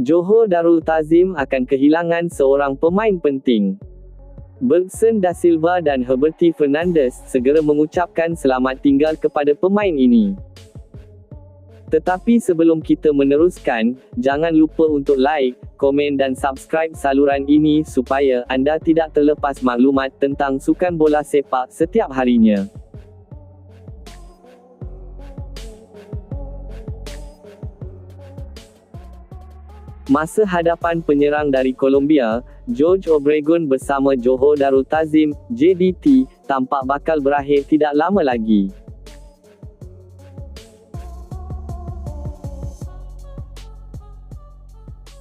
Johor Darul Tazim akan kehilangan seorang pemain penting. Bergson Da Silva dan Herberty Fernandez segera mengucapkan selamat tinggal kepada pemain ini. Tetapi sebelum kita meneruskan, jangan lupa untuk like, komen dan subscribe saluran ini supaya anda tidak terlepas maklumat tentang sukan bola sepak setiap harinya. Masa hadapan penyerang dari Colombia, George Obregon bersama Johor Darul Tazim, JDT, tampak bakal berakhir tidak lama lagi.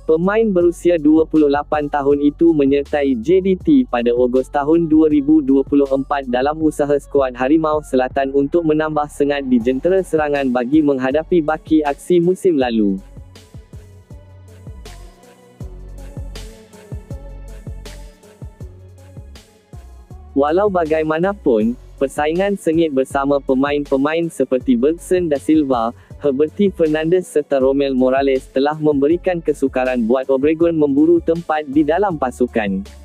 Pemain berusia 28 tahun itu menyertai JDT pada Ogos tahun 2024 dalam usaha skuad Harimau Selatan untuk menambah sengat di jentera serangan bagi menghadapi baki aksi musim lalu. Walau bagaimanapun, persaingan sengit bersama pemain-pemain seperti Bergson da Silva, Herberty Fernandez serta Romel Morales telah memberikan kesukaran buat Obregon memburu tempat di dalam pasukan.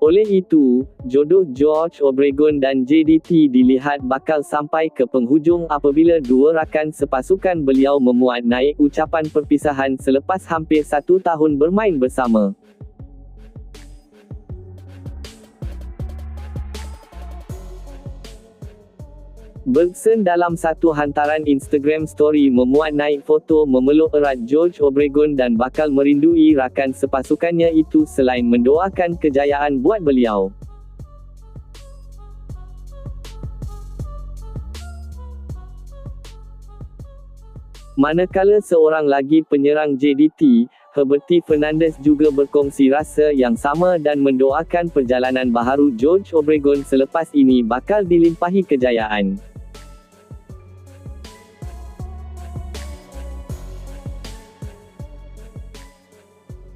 Oleh itu, jodoh George Obregon dan JDT dilihat bakal sampai ke penghujung apabila dua rakan sepasukan beliau memuat naik ucapan perpisahan selepas hampir satu tahun bermain bersama. Bergson dalam satu hantaran Instagram story memuat naik foto memeluk erat George Obregon dan bakal merindui rakan sepasukannya itu selain mendoakan kejayaan buat beliau. Manakala seorang lagi penyerang JDT, Herberty Fernandez juga berkongsi rasa yang sama dan mendoakan perjalanan baharu George Obregon selepas ini bakal dilimpahi kejayaan.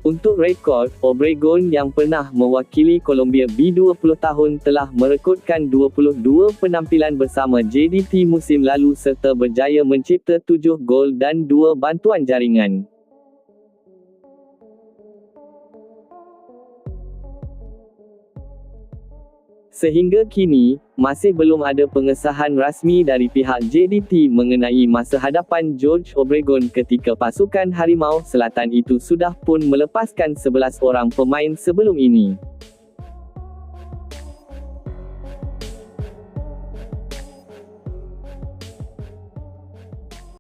Untuk rekod, Obregon yang pernah mewakili Colombia B20 tahun telah merekodkan 22 penampilan bersama JDT musim lalu serta berjaya mencipta 7 gol dan 2 bantuan jaringan. Sehingga kini, masih belum ada pengesahan rasmi dari pihak JDT mengenai masa hadapan George Obregon ketika pasukan Harimau Selatan itu sudah pun melepaskan 11 orang pemain sebelum ini.